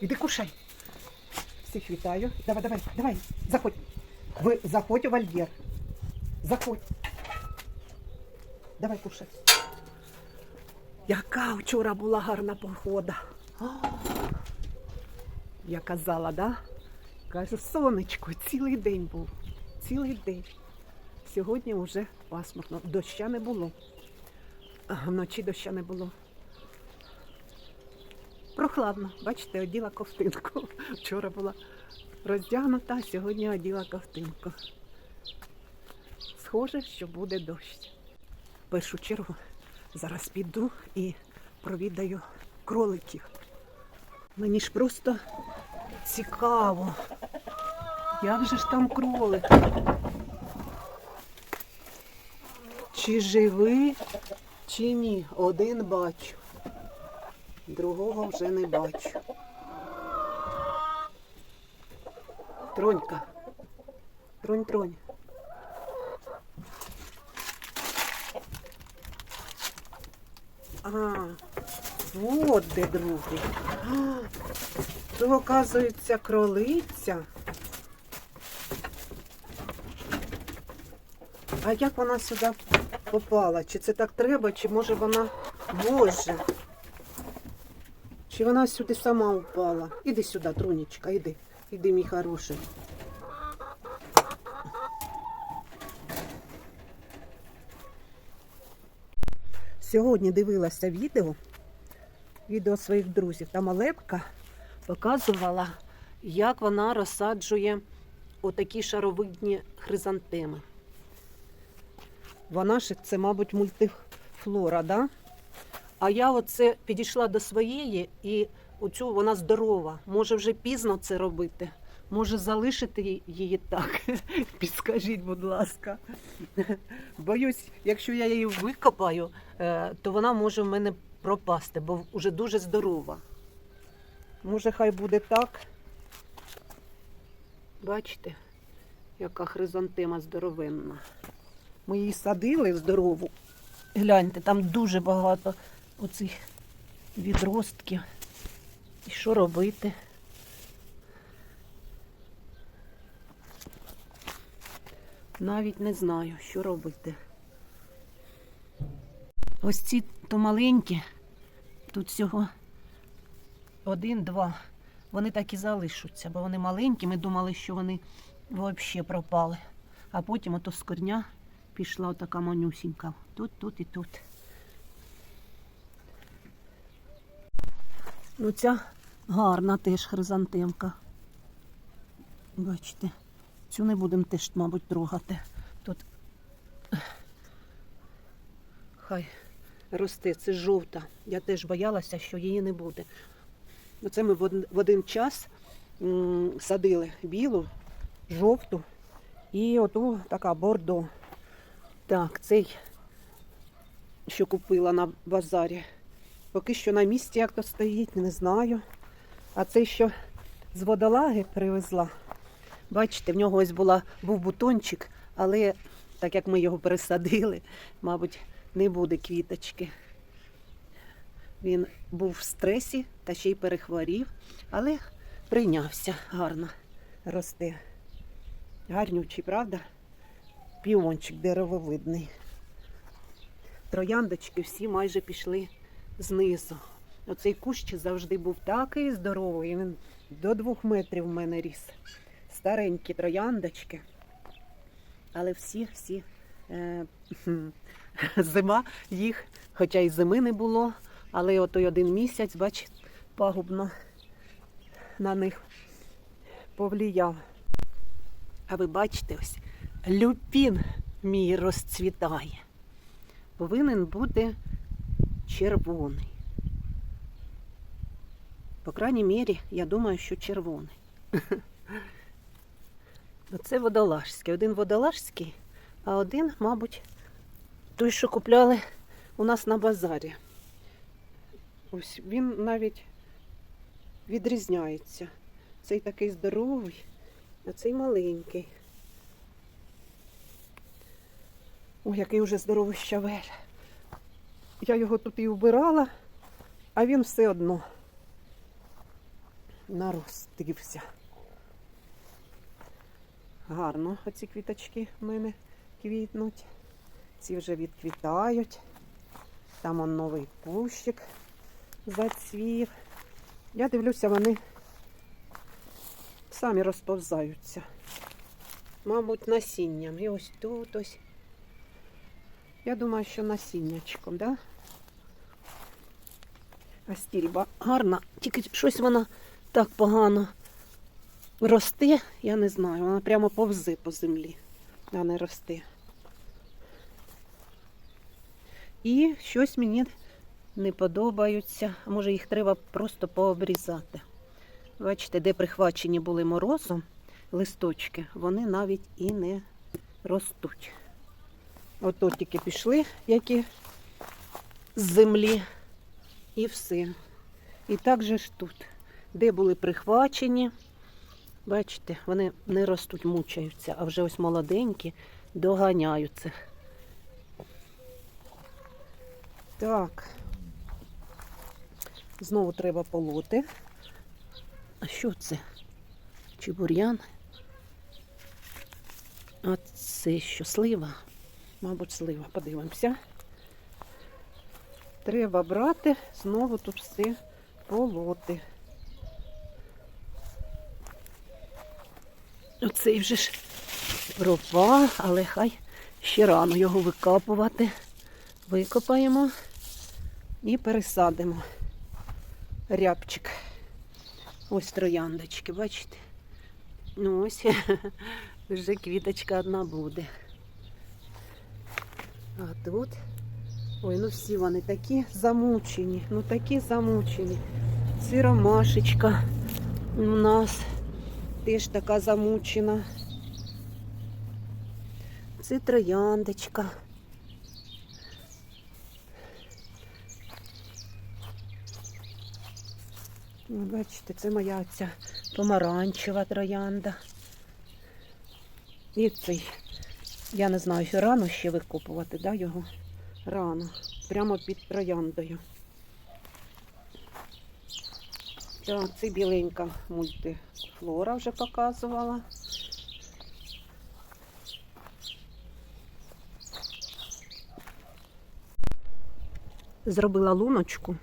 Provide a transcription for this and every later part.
Іди кушай. Всіх вітаю. Давай, давай, давай, заходь. Ви заходь у вольєр. Заходь. Давай кушай. Яка вчора була гарна погода. Я казала, да? Кажу, сонечко, цілий день був. Цілий день. Сьогодні вже пасмурно. Доща не було. Вночі доща не було. Прохладно. Бачите, оділа ковтинку. Вчора була роздягнута, а сьогодні оділа ковтинку. Схоже, що буде дощ. В першу чергу зараз піду і провідаю кроликів. Мені ж просто цікаво. Як же ж там кролик? Чи живий, чи ні? Один бачу. Другого вже не бачу. Тронька. Тронь, тронь. А, от де другий. А, то, оказується, кролиця. А як вона сюди попала? Чи це так треба, чи може вона Боже? Чи вона сюди сама упала? Іди сюди, Тронечка, іди. Іди, мій хороший. Сьогодні дивилася відео, відео своїх друзів. Там Олепка показувала, як вона розсаджує отакі шаровидні хризантеми. Вона ж це, мабуть, мультифлора, да? А я оце підійшла до своєї і оцю вона здорова. Може вже пізно це робити. Може залишити її- так. Підскажіть, будь ласка. Боюсь, якщо я її викопаю, е, то вона може в мене пропасти, бо вже дуже здорова. Може, хай буде так. Бачите, яка хризантема здоровенна. Ми її садили здорову. Гляньте, там дуже багато оцих відростків. І що робити? Навіть не знаю, що робити. Ось ці то маленькі, тут всього один-два. Вони так і залишаться, бо вони маленькі. Ми думали, що вони взагалі пропали. А потім ото з корня пішла отака манюсінька. Тут, тут і тут. Ну, ця гарна теж хризантемка. Бачите, цю не будемо теж, мабуть, трогати. Тут хай росте, це жовта. Я теж боялася, що її не буде. Оце ми в один, час садили білу, жовту і оту така бордо. Так, цей, що купила на базарі. Поки що на місці як то стоїть, не знаю. А цей, що з водолаги привезла. Бачите, в нього ось була, був бутончик, але так як ми його пересадили, мабуть, не буде квіточки. Він був в стресі та ще й перехворів, але прийнявся гарно росте. Гарнючий, правда? Піончик деревовидний. Трояндочки всі майже пішли знизу. Оцей кущ завжди був такий здоровий. Він до двох метрів в мене ріс. Старенькі трояндочки. Але всі, всі е, зима їх, хоча й зими не було, але отой один місяць, бач, пагубно на них повлияв. А ви бачите, ось люпін мій розцвітає. Повинен бути червоний. По крайній мірі, я думаю, що червоний. Оце водолажський. Один водолажський, а один, мабуть, той, що купляли у нас на базарі. Ось він навіть відрізняється. Цей такий здоровий, а цей маленький. Ой, який вже здоровий щавель. Я його тут і вбирала, а він все одно наростився. Гарно оці квіточки в мене квітнуть. Ці вже відквітають. Там он новий кущик зацвів. Я дивлюся, вони самі розповзаються. Мабуть, насінням. І ось тут ось. Я думаю, що насіннячком, да? А стільба гарна, тільки щось вона так погано росте, я не знаю. Вона прямо повзе по землі, а не росте. І щось мені не подобаються. Може їх треба просто пообрізати. Бачите, де прихвачені були морозом листочки, вони навіть і не ростуть. Ото тільки пішли, які з землі, і все. І так же ж тут, де були прихвачені, бачите, вони не ростуть, мучаються, а вже ось молоденькі доганяються. Так. Знову треба полоти. А що це? Чи бур'ян? А це що, слива? Мабуть, слива. Подивимося. Треба брати, знову тут все полоти. Оцей вже ж пропав, але хай ще рано його викапувати. Викопаємо і пересадимо рябчик. Ось трояндочки, бачите? Ну ось вже квіточка одна буде. А тут. Ой, ну всі вони такі замучені, ну такі замучені. Це ромашечка у нас теж така замучена. Це трояндочка. Ну, бачите, це моя ця помаранчева троянда. І цей, я не знаю, рано ще викопувати, да, його? Рано. Прямо під трояндою. Це біленька мультифлора вже показувала. Зробила луночку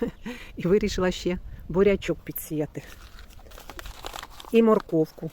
і вирішила ще бурячок підсіяти. І морковку.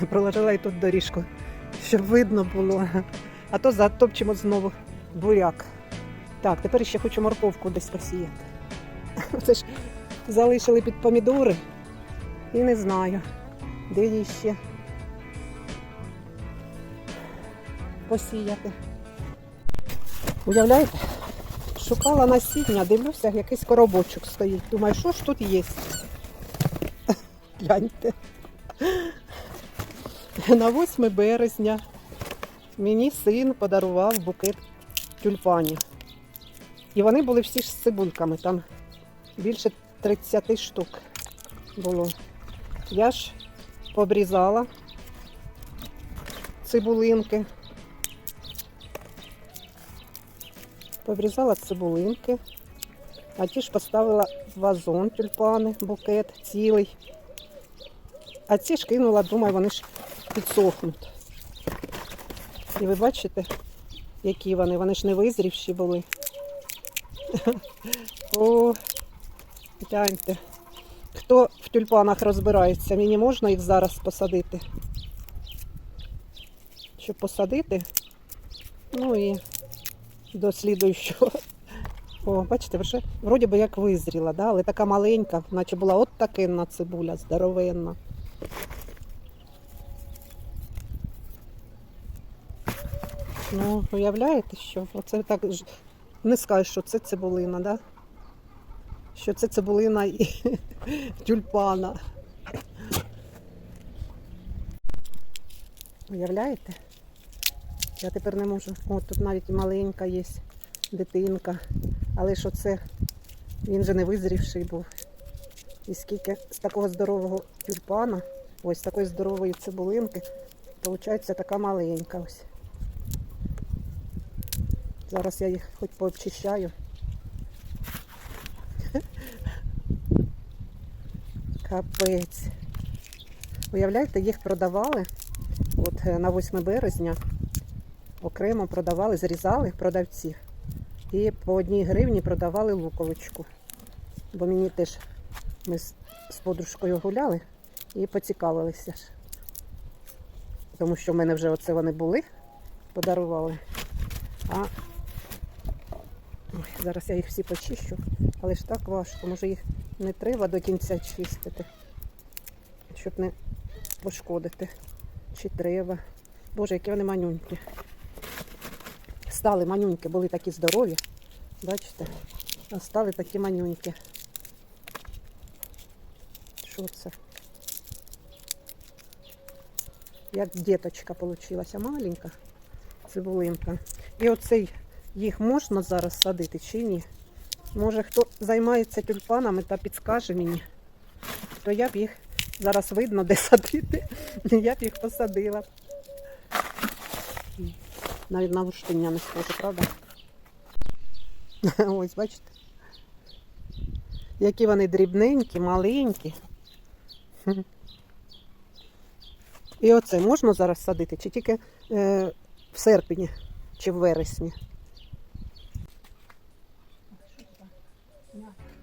проложила і тут доріжку, щоб видно було. А то затопчемо знову буряк. Так, тепер ще хочу морковку десь посіяти. Це ж залишили під помідори і не знаю, де її ще посіяти. Уявляєте? Шукала насіння, дивлюся, якийсь коробочок стоїть. Думаю, що ж тут є? Гляньте. На 8 березня мені син подарував букет тюльпанів. І вони були всі ж з цибульками, там більше 30 штук було. Я ж пообрізала цибулинки. Пообрізала цибулинки, а ті ж поставила в вазон тюльпани, букет цілий. А ці ж кинула, думаю, вони ж підсохнуть. І ви бачите, які вони, вони ж не визрівші були. О, гляньте. Хто в тюльпанах розбирається, мені можна їх зараз посадити? Щоб посадити. Ну і до слідуючого. О, бачите, вже вроді би як визріла, да? але така маленька, наче була от такинна цибуля, здоровенна. Ну, уявляєте, що? Оце так не скажеш, що це цибулина, да? Що це цибулина і тюльпана. Уявляєте? Я тепер не можу. О, тут навіть маленька є дитинка. Але що це він же не визрівший був. І скільки з такого здорового тюльпана, ось з такої здорової цибулинки, виходить така маленька ось. Зараз я їх хоч пообчищаю. Капець. Уявляєте, їх продавали от е, на 8 березня. Окремо продавали, зрізали продавці. І по одній гривні продавали луковичку. Бо мені теж ми з, з подружкою гуляли і поцікавилися ж. Тому що в мене вже оце вони були, подарували. А зараз я їх всі почищу, але ж так важко. Може їх не треба до кінця чистити, щоб не пошкодити. Чи треба. Боже, які вони манюнькі. Стали манюньки, були такі здорові. Бачите? А стали такі манюнькі. Що це? Як діточка получилася, маленька цибулинка. І оцей їх можна зараз садити чи ні? Може хто займається тюльпанами та підскаже мені, то я б їх зараз видно, де садити. Я б їх посадила. Навіть на бурштиня не схоже, правда? Ось, бачите? Які вони дрібненькі, маленькі. І оце можна зараз садити, чи тільки е, в серпні, чи в вересні? Юка буде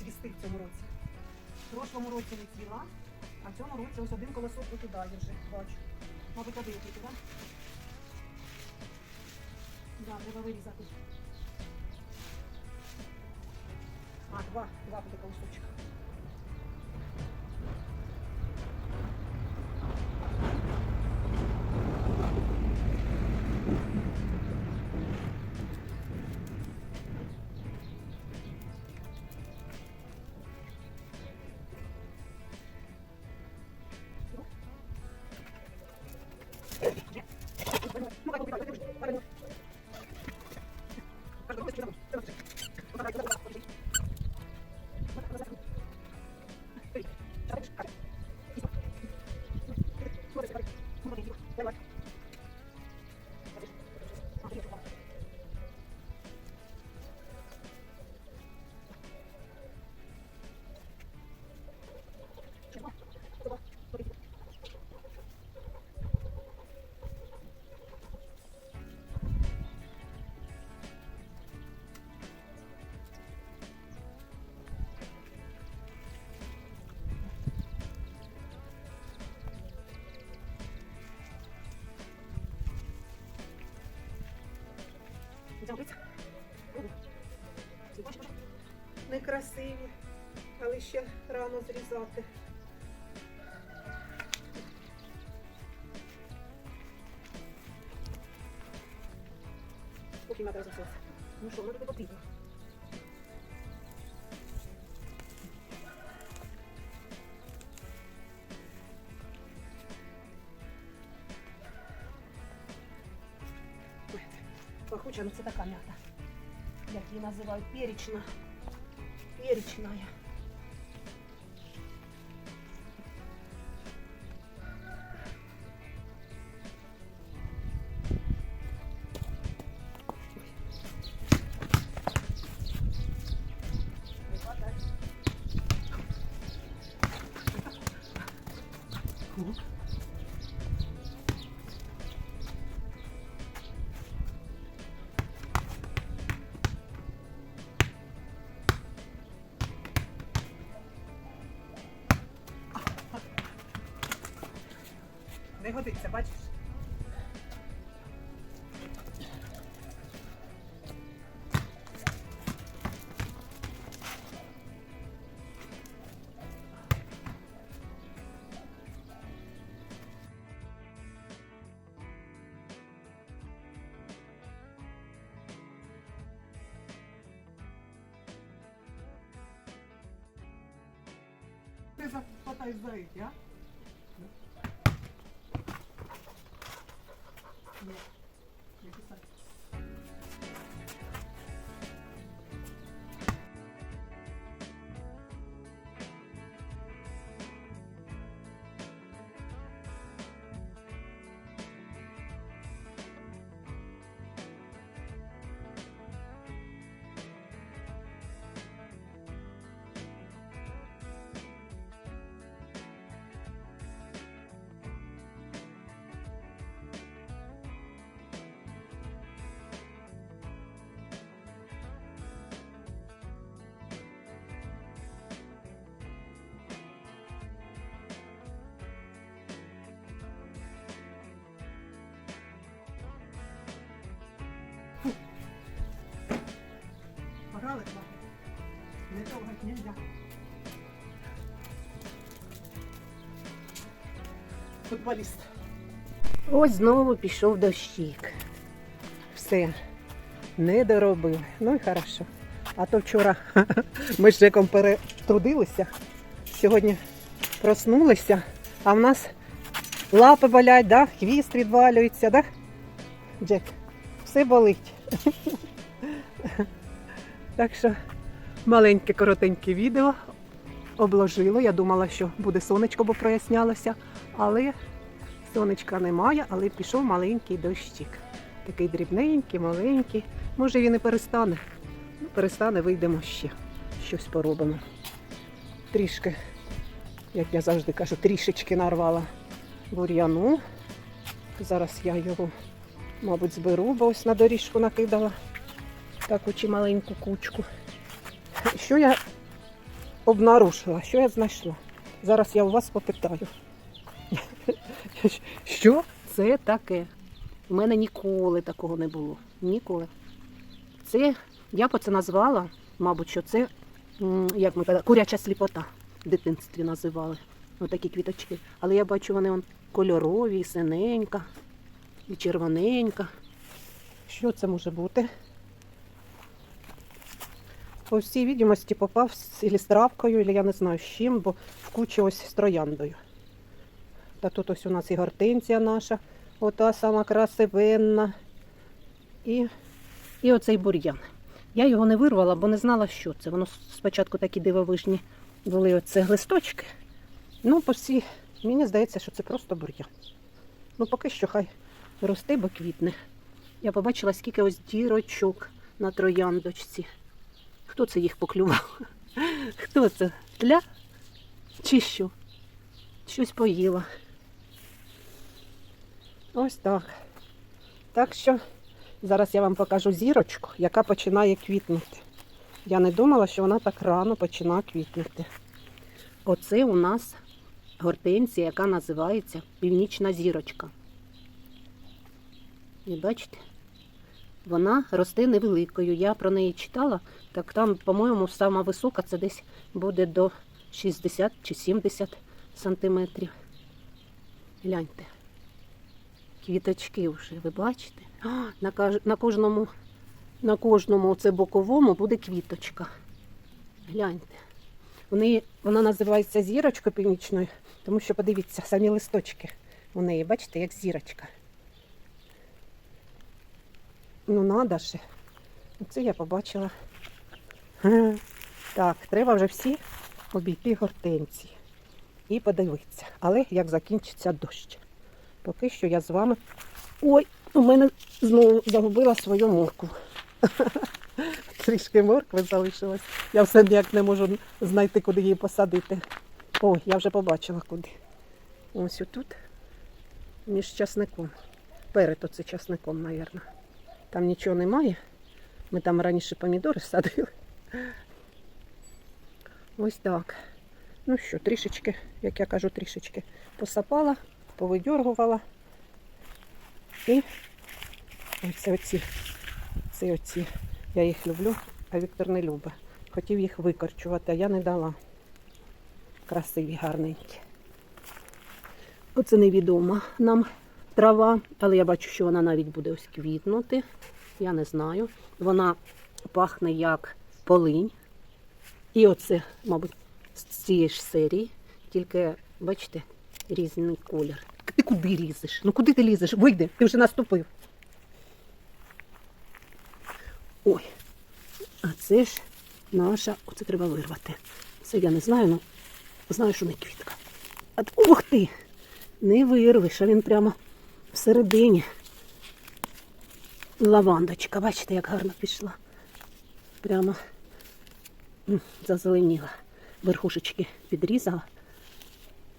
цвісти в цьому році. В прошлому році не цвіла, а в цьому році ось один колосок викидає вже, бачу. Мабуть, один тільки, так? Да, треба вирізати. А, два, два буде колосочка. Некрасиві, але ще рано зрізати. хімія розросилась. Ну що, воно тобі потрібно. Пахуча, ну це така м'ята. Як її називають, перечна. Перечная. Не годиться, бачиш? Ти запатай за а? Yeah. Трохи. Не трогать нельзя. Футболіст. Ось знову пішов дощик. Все. Не доробив. Ну і хорошо. А то вчора ми з Джеком перетрудилися. Сьогодні проснулися, а в нас лапи болять, да? хвіст відвалюється, да? Джек, все болить. Так що маленьке коротеньке відео обложило. Я думала, що буде сонечко, бо прояснялося. Але сонечка немає, але пішов маленький дощик. Такий дрібненький, маленький. Може він і перестане. Ну, перестане, вийдемо ще. Щось поробимо. Трішки, як я завжди кажу, трішечки нарвала бур'яну. Зараз я його, мабуть, зберу, бо ось на доріжку накидала таку чи маленьку кучку. Що я обнаружила, що я знайшла? Зараз я у вас попитаю. Що це таке? У мене ніколи такого не було. Ніколи. Це, я б це назвала, мабуть, що це, як ми казали, куряча сліпота в дитинстві називали. Отакі квіточки. Але я бачу, вони он кольорові, і синенька, і червоненька. Що це може бути? По всій відомості попав з ілі з травкою, або я не знаю з чим, бо в кучі ось з трояндою. Та тут ось у нас і гортензія наша, ота сама красивенна. І, і оцей бур'ян. Я його не вирвала, бо не знала, що це. Воно спочатку такі дивовижні були оце глисточки. Ну, по всій, мені здається, що це просто бур'ян. Ну, поки що хай росте, бо квітне. Я побачила, скільки ось дірочок на трояндочці. Хто це їх поклював? Хто це? Тля? Чи що? Щось поїла. Ось так. Так що зараз я вам покажу зірочку, яка починає квітнути. Я не думала, що вона так рано починає квітнути. Оце у нас гортензія, яка називається північна зірочка. І бачите? Вона росте невеликою. Я про неї читала, так там, по-моєму, сама висока це десь буде до 60 чи 70 сантиметрів. Гляньте. Квіточки вже, ви бачите? А, на, кожному На кожному оце боковому буде квіточка. Гляньте. Неї, вона називається зірочка північною, тому що подивіться, самі листочки у неї, бачите, як зірочка. Ну, надо же. Оце я побачила. Так, треба вже всі обійти гортенції і подивитися. Але як закінчиться дощ. Поки що я з вами. Ой, у мене знову загубила свою морку. Трішки моркви залишилось. Я все ніяк не можу знайти, куди її посадити. Ой, я вже побачила куди. Ось отут. Між часником. Перед оце часником, мабуть. Там нічого немає. Ми там раніше помідори садили. Ось так. Ну що, трішечки, як я кажу, трішечки посапала, повидьоргувала. І ось оці, це оці. Я їх люблю, а Віктор не любить. Хотів їх викорчувати, а я не дала. Красиві, гарненькі. Оце невідома нам трава, але я бачу, що вона навіть буде ось квітнути. Я не знаю. Вона пахне як полинь. І оце, мабуть, з цієї ж серії. Тільки, бачите, різний колір. Ти куди лізеш? Ну куди ти лізеш? Вийди, ти вже наступив. Ой, а це ж наша, оце треба вирвати. Це я не знаю, ну знаю, що не квітка. А, ух ти! Не вирвеш, а він прямо всередині. Лавандочка, бачите, як гарно пішла. Прямо зазеленіла. Верхушечки підрізала.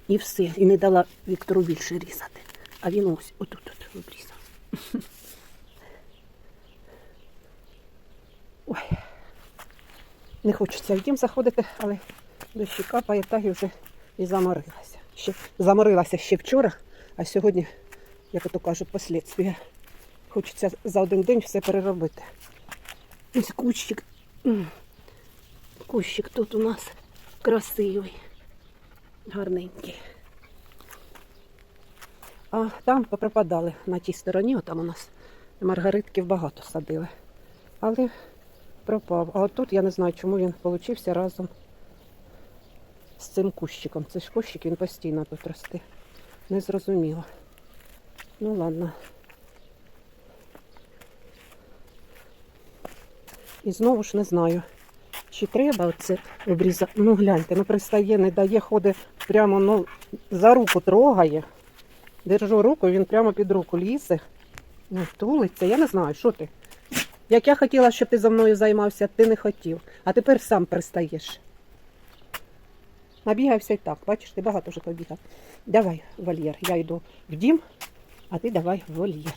І все. І не дала Віктору більше різати. А він ось отут от обрізав. Ой. Не хочеться в дім заходити, але дощі капає, так і вже і заморилася. Ще, заморилася ще вчора, а сьогодні, як ото кажуть, послідствія. Хочеться за один день все переробити. Ось кущик. Кущик тут у нас красивий, гарненький. А там попропадали на тій стороні, там у нас маргаритків багато садили. Але пропав. А от тут я не знаю, чому він получився разом з цим кущиком. Це ж кущик, він постійно тут росте. Не зрозуміло. Ну ладно. І знову ж не знаю, чи треба оце обрізати. Ну гляньте, ну пристає, не дає, ходить прямо ну, за руку трогає. Держу руку, він прямо під руку лізе. Ну, тулиться, я не знаю, що ти. Як я хотіла, щоб ти за мною займався, ти не хотів. А тепер сам пристаєш. Набігався і так, бачиш, ти багато вже побігав. Давай, вольєр. Я йду в дім, а ти давай в вольєр.